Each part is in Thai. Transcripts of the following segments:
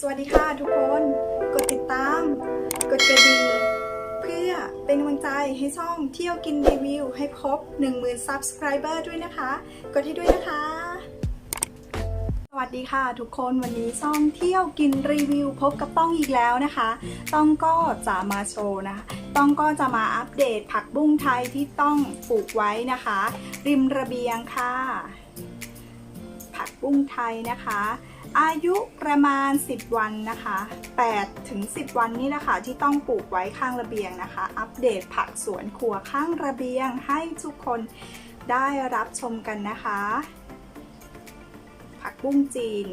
สวัสดีค่ะทุกคน กดติดตาม กดกระดิ่งเพื่อเป็นกำลังใจให้ช่องเที่ยวกินรีวิว ให้ครบ 10,000 Subscriber ด้วยนะคะ กดให้ด้วยนะคะ สวัสดีค่ะทุกคนวันนี้ช่องเที่ยวกินรีวิว พบกับต้องอีกแล้วนะคะ ต้องก็จะมาโชว์นะคะต้องก็จะมาอัปเดตผักบุ้งไทยที่ต้องปลูกไว้นะคะ ริมระเบียงค่ะ ผักบุ้งไทยนะคะ อายุประมาณ 10 วันนะคะ8ถึง10 วันนี่แหละค่ะที่ต้องปลูกไว้ข้างระเบียงนะคะ อัปเดตผักสวนครัวข้างระเบียงให้ทุกคนได้รับชมกันนะคะ ผักบุ้งจีน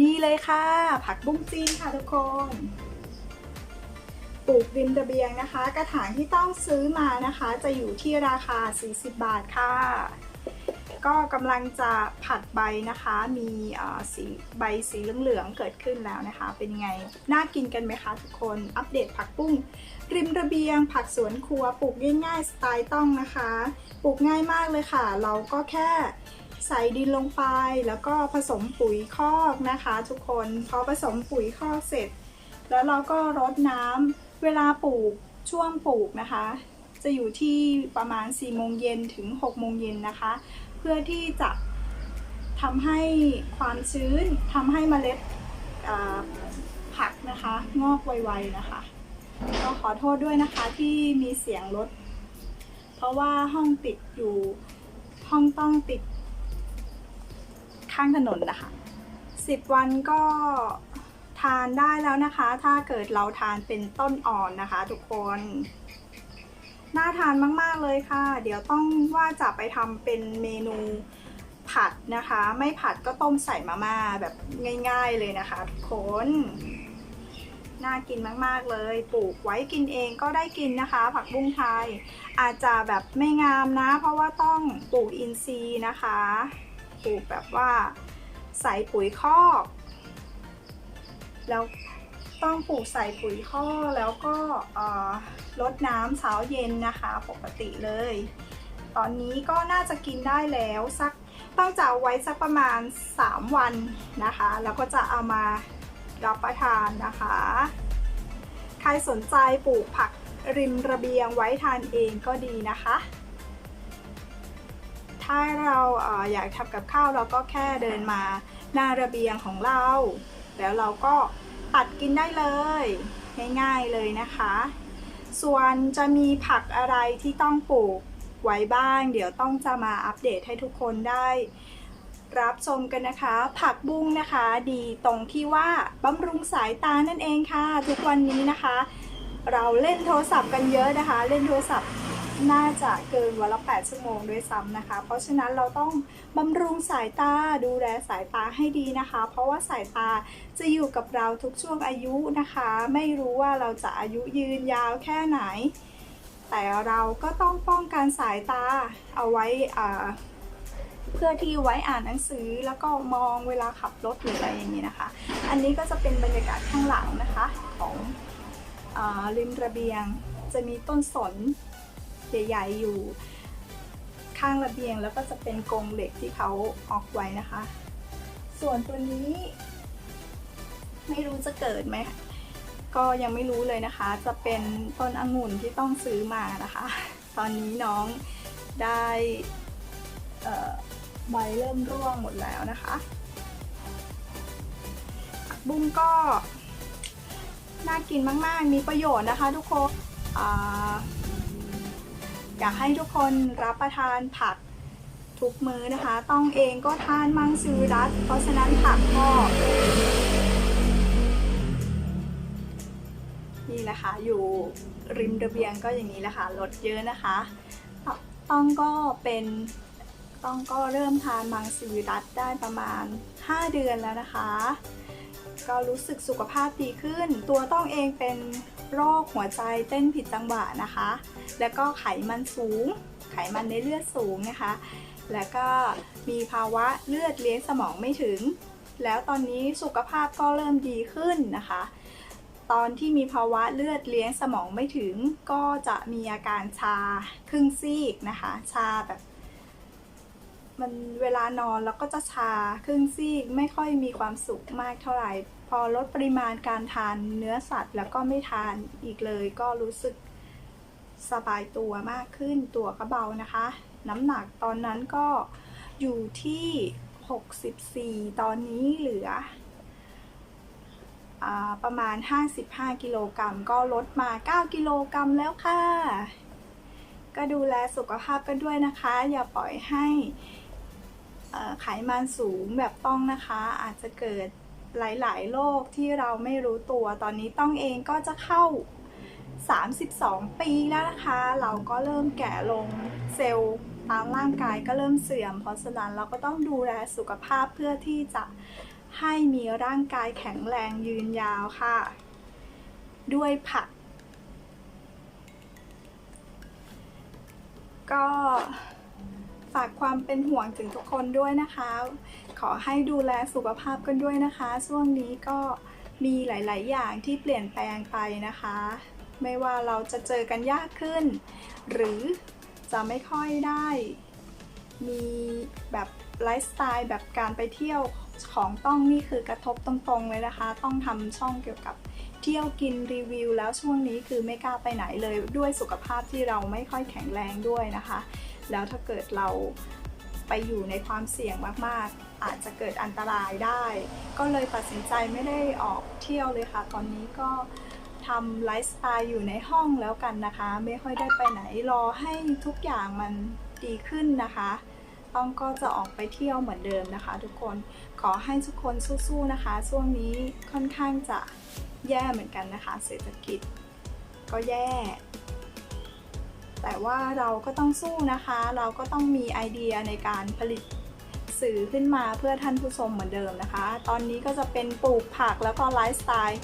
นี่เลยค่ะ ผักบุ้งจีนค่ะทุกคนปลูกริมระเบียงนะคะ กระถางที่ต้องซื้อมานะคะ จะอยู่ที่ราคา 40 บาทค่ะ ก็กำลังจะผัดใบนะคะ มีสีใบสีเหลืองๆเกิดขึ้นแล้วนะคะ เป็นไง น่ากินกันไหมคะทุกคน อัปเดตผักบุ้ง ริมระเบียง ผักสวนครัว ปลูกง่ายๆสไตล์ต้องนะคะ ปลูกง่ายมากเลยค่ะ เราก็แค่ใส่ดินลงไป แล้วก็ผสมปุ๋ยคอกนะคะ ทุกคน พอผสมปุ๋ยคอกเสร็จ แล้วเราก็รดน้ำเวลาปลูกช่วงปลูกนะคะจะอยู่ที่ประมาณ4โมงเย็นถึง6โมงเย็นนะคะ เพื่อที่จะทำให้ความชื้นทำให้เมล็ดผักนะคะงอกไวๆนะคะ ก็ขอโทษด้วยนะคะที่มีเสียงรถ เพราะว่าห้องติดอยู่ห้องต้องติด ข้างถนนนะคะสิบวันก็ทานได้แล้วนะคะ ถ้าเกิดเราทานเป็นต้นอ่อนนะคะ ทุกคน น่าทานมาก ๆ เลยค่ะ เดี๋ยวต้องว่าจะไปทำเป็นเมนูผัดนะคะ ไม่ผัดก็ต้มใส่มาม่าแบบง่าย ๆเลยนะคะทุกคนน่ากินมากๆเลย ปลูกไว้กินเองก็ได้กินนะคะ ผักบุ้งไทย อาจจะแบบไม่งามนะ เพราะว่าต้องปลูกอินทรีย์นะคะ ปลูกแบบว่าใส่ปุ๋ยคอก แล้ว ต้องปลูกใส่ปุ๋ยคอแล้วก็ลดน้ำเช้าเย็นนะคะปกติเลย ตอนนี้ก็น่าจะกินได้แล้วสักต้องจะไว้สักประมาณ 3 วันนะคะ แล้วก็จะเอามารับประทานนะคะ ใครสนใจปลูกผักริมระเบียงไว้ทานเองก็ดีนะคะ ถ้าเราอาอยากทำกับข้าวเราก็แค่เดินมาหน้าระเบียงของเรา แล้วเราก็ ตัดกินได้เลย ง่ายๆเลยนะคะ ส่วนจะมีผักอะไรที่ต้องปลูกไว้บ้าง เดี๋ยวต้องจะมาอัปเดตให้ทุกคนได้รับชมกันนะคะ ผักบุ้งนะคะ ดีตรงที่ว่าบำรุงสายตานั่นเองค่ะ ทุกวันนี้นะคะ เราเล่นโทรศัพท์กันเยอะนะคะ เล่นโทรศัพท์ น่าจะเกินวันละ 8 ชั่วโมงด้วยซ้ำนะคะ เพราะฉะนั้นเราต้องบำรุงสายตาดูแลสายตาให้ดีนะคะ เพราะว่าสายตาจะอยู่กับเราทุกช่วงอายุนะคะ ไม่รู้ว่าเราจะอายุยืนยาวแค่ไหน แต่เราก็ต้องป้องกันสายตาเอาไว้เพื่อที่ไว้อ่านหนังสือแล้วก็มองเวลาขับรถหรืออะไรอย่างนี้นะคะ อันนี้ก็จะเป็นบรรยากาศข้างหลังนะคะของอริมระเบียงจะมีต้นสน ใหญ่ๆอยู่ข้างระเบียงแล้วก็จะเป็นกรงเหล็กที่เขาออกไว้นะคะ ส่วนตัวนี้ ไม่รู้จะเกิดไหมก็ยังไม่รู้เลยนะคะ จะเป็นต้นองุ่นที่ต้องซื้อมานะคะ ตอนนี้น้องได้ใบเริ่มร่วงหมดแล้วนะคะบุ้งก็น่ากินมาก ๆ มีประโยชน์นะคะทุกคน อยากให้ทุกคนรับประทานผักทุกมื้อนะคะ ต้องเองก็ทานมังสวิรัตเพราะฉะนั้นผักก็นี่แหละค่ะอยู่ริมระเบียงก็อย่างนี้แหละค่ะรถเยอะนะคะ ต้องก็เป็นต้องก็เริ่มทานมังสวิรัตได้ประมาณ 5 เดือนแล้วนะคะ ก็รู้สึกสุขภาพดีขึ้น ตัวต้องเองเป็นโรคหัวใจเต้นผิดจังหวะนะคะ แล้วก็ไขมันสูง ไขมันในเลือดสูงนะคะ แล้วก็มีภาวะเลือดเลี้ยงสมองไม่ถึง แล้วตอนนี้สุขภาพก็เริ่มดีขึ้นนะคะ ตอนที่มีภาวะเลือดเลี้ยงสมองไม่ถึง ก็จะมีอาการชาครึ่งซีกนะคะ ชาแบบ มันเวลานอนแล้วก็จะชาครึ่งซีกไม่ค่อยมีความสุขมากเท่าไหร่ พอลดปริมาณการทานเนื้อสัตว์ แล้วก็ไม่ทานอีกเลย ก็รู้สึกสบายตัวมากขึ้นตัวก็เบานะคะ น้ำหนักตอนนั้นก็อยู่ที่ 64 ตอนนี้เหลืออประมาณ 55 กิโลกรัมก็ลดมา 9 กิโลกรัมแล้วค่ะ ก็ดูแลสุขภาพกันด้วยนะคะ อย่าปล่อยให้ ไขมันสูงแบบต้องนะคะ อาจจะเกิดหลาย ๆ โรคที่เราไม่รู้ตัว ตอนนี้ต้องเองก็จะเข้า 32 ปีแล้วนะคะ เราก็เริ่มแก่ลงเซลล์ตามร่างกายก็เริ่มเสื่อม เพราะฉะนั้นเราก็ต้องดูแลสุขภาพเพื่อที่จะให้มีร่างกายแข็งแรงยืนยาวค่ะ ด้วยผัก ก็ ฝากความเป็นห่วงถึงทุกคนด้วยนะคะ ขอให้ดูแลสุขภาพกันด้วยนะคะ ช่วงนี้ก็มีหลาย ๆ อย่างที่เปลี่ยนแปลงไปนะคะ ไม่ว่าเราจะเจอกันยากขึ้น หรือจะไม่ค่อยได้ มีแบบไลฟ์สไตล์แบบการไปเที่ยวของต้องนี่คือกระทบตรงๆเลยนะคะ ต้องทำช่องเกี่ยวกับเที่ยวกินรีวิว แล้วช่วงนี้คือไม่กล้าไปไหนเลยด้วยสุขภาพที่เราไม่ค่อยแข็งแรงด้วยนะคะ แล้วถ้าเกิดเราไปอยู่ในความเสี่ยงมากๆ อาจจะเกิดอันตรายได้ ก็เลยตัดสินใจไม่ได้ออกเที่ยวเลยค่ะ ตอนนี้ก็ทำไลฟ์สไตล์อยู่ในห้องแล้วกันนะคะ ไม่ค่อยได้ไปไหนรอให้ทุกอย่างมันดีขึ้นนะคะ ต้องก็จะออกไปเที่ยวเหมือนเดิมนะคะ ทุกคนขอให้ทุกคนสู้ๆนะคะ ช่วงนี้ค่อนข้างจะแย่เหมือนกันนะคะ เศรษฐกิจก็แย่ แต่ว่าเราก็ต้องสู้นะคะ เราก็ต้องมีไอเดียในการผลิตสื่อขึ้นมาเพื่อท่านผู้ชมเหมือนเดิมนะคะ ตอนนี้ก็จะเป็นปลูกผักแล้วก็ไลฟ์สไตล์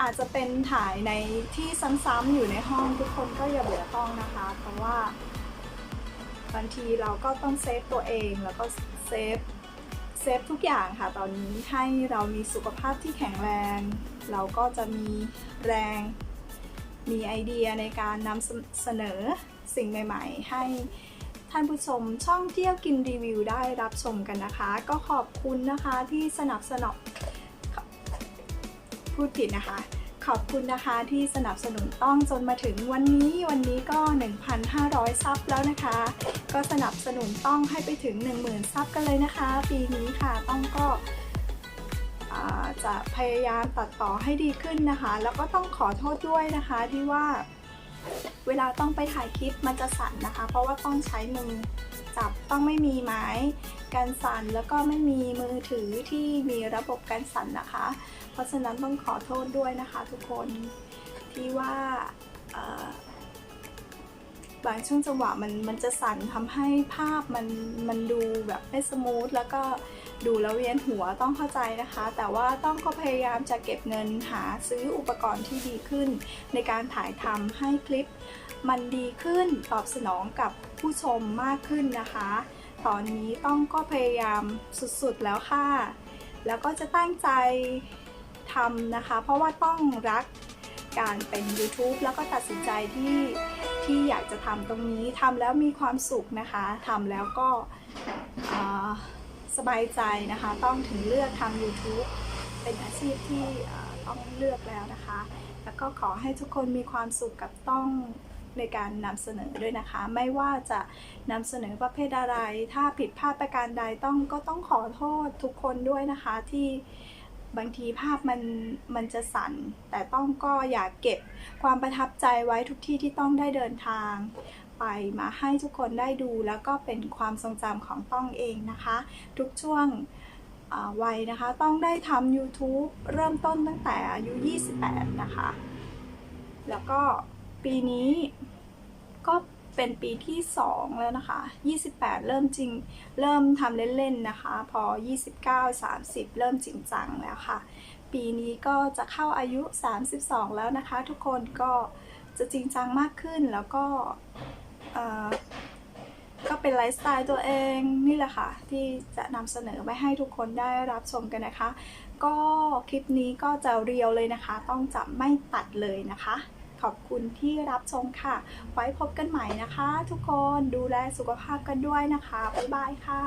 อาจจะเป็นถ่ายในที่ซ้ำๆอยู่ในห้องทุกคนก็อย่าเบื่อต้องนะคะ เพราะว่าบางทีเราก็ต้องเซฟตัวเองแล้วก็เซฟเซฟทุกอย่างค่ะ ตอนนี้ให้เรามีสุขภาพที่แข็งแรง เราก็จะมีแรง มีไอเดียในการนำเสนอสิ่งใหม่ ๆ ให้ท่านผู้ชมช่องเที่ยวกินรีวิวได้รับชมกันนะคะ ก็ขอบคุณนะคะที่สนับสนุนพูดผิดนะคะ ขอบคุณนะคะที่สนับสนุนต้องจนมาถึงวันนี้วันนี้ก็ 1,500 ซับแล้วนะคะ ก็สนับสนุนต้องให้ไปถึง 10,000 ซับกันเลยนะคะ ปีนี้ค่ะต้องก็ จะพยายามตัดต่อให้ดีขึ้นนะคะ แล้วก็ต้องขอโทษด้วยนะคะที่ว่า เวลาต้องไปถ่ายคลิปมันจะสั่นนะคะ เพราะว่าต้องใช้มือจับต้องไม่มีไม้กันสั่นแล้วก็ไม่มีมือถือที่มีระบบกันสั่นนะคะ เพราะฉะนั้นต้องขอโทษด้วยนะคะ ทุกคนที่ว่าบางช่วงจังหวะมันมันจะสั่นทำให้ภาพมันมันดูแบบไม่สมูทแล้วก็ ดูแล้วเวียนหัวต้องเข้าใจนะคะ แต่ว่าต้องก็พยายามจะเก็บเงินหาซื้ออุปกรณ์ที่ดีขึ้น ในการถ่ายทำให้คลิป มันดีขึ้นตอบสนองกับผู้ชมมากขึ้นนะคะ ตอนนี้ต้องก็พยายามสุดๆแล้วค่ะ แล้วก็จะตั้งใจทำนะคะ เพราะว่าต้องรักการเป็น YouTube แล้วก็ตัดสินใจที่ที่อยากจะทำตรงนี้ทำแล้วมีความสุขนะคะทำแล้วก็อ่า สบายใจนะคะ ต้องถึงเลือกทำ YouTube เป็นอาชีพที่ต้องเลือกแล้วนะคะ แล้วก็ขอให้ทุกคนมีความสุขกับต้องในการนำเสนอด้วยนะคะ ไม่ว่าจะนำเสนอประเภทอะไร ถ้าผิดพลาดประการใดต้องก็ต้องขอโทษทุกคนด้วยนะคะที่บางทีภาพมันมันจะสั่น แต่ต้องก็อยากเก็บความประทับใจไว้ทุกที่ที่ต้องได้เดินทาง ไปมาให้ทุกคนได้ดู แล้วก็เป็นความทรงจำของต้องเองนะคะ ทุกช่วงวัยนะคะ ต้องได้ทำ YouTube เริ่มต้นตั้งแต่อายุ 28 นะคะ แล้วก็ปีนี้ก็เป็นปีที่ 2 แล้วนะคะ 28 เริ่มจริง เริ่มทำเล่นๆนะคะ พอ 29 30 เริ่มจริงจังแล้วค่ะ ปีนี้ก็จะเข้าอายุ 32 แล้วนะคะ ทุกคนก็จะจริงจังมากขึ้นแล้วก็ ก็เป็นไลฟ์สไตล์ตัวเองนี่แหละค่ะ ที่จะนำเสนอไปให้ทุกคนได้รับชมกันนะคะ ก็คลิปนี้ก็จะเรียวเลยนะคะ ต้องจะไม่ตัดเลยนะคะ ขอบคุณที่รับชมค่ะ ไว้พบกันใหม่นะคะ ทุกคนดูแลสุขภาพกันด้วยนะคะ บ๊ายบายค่ะ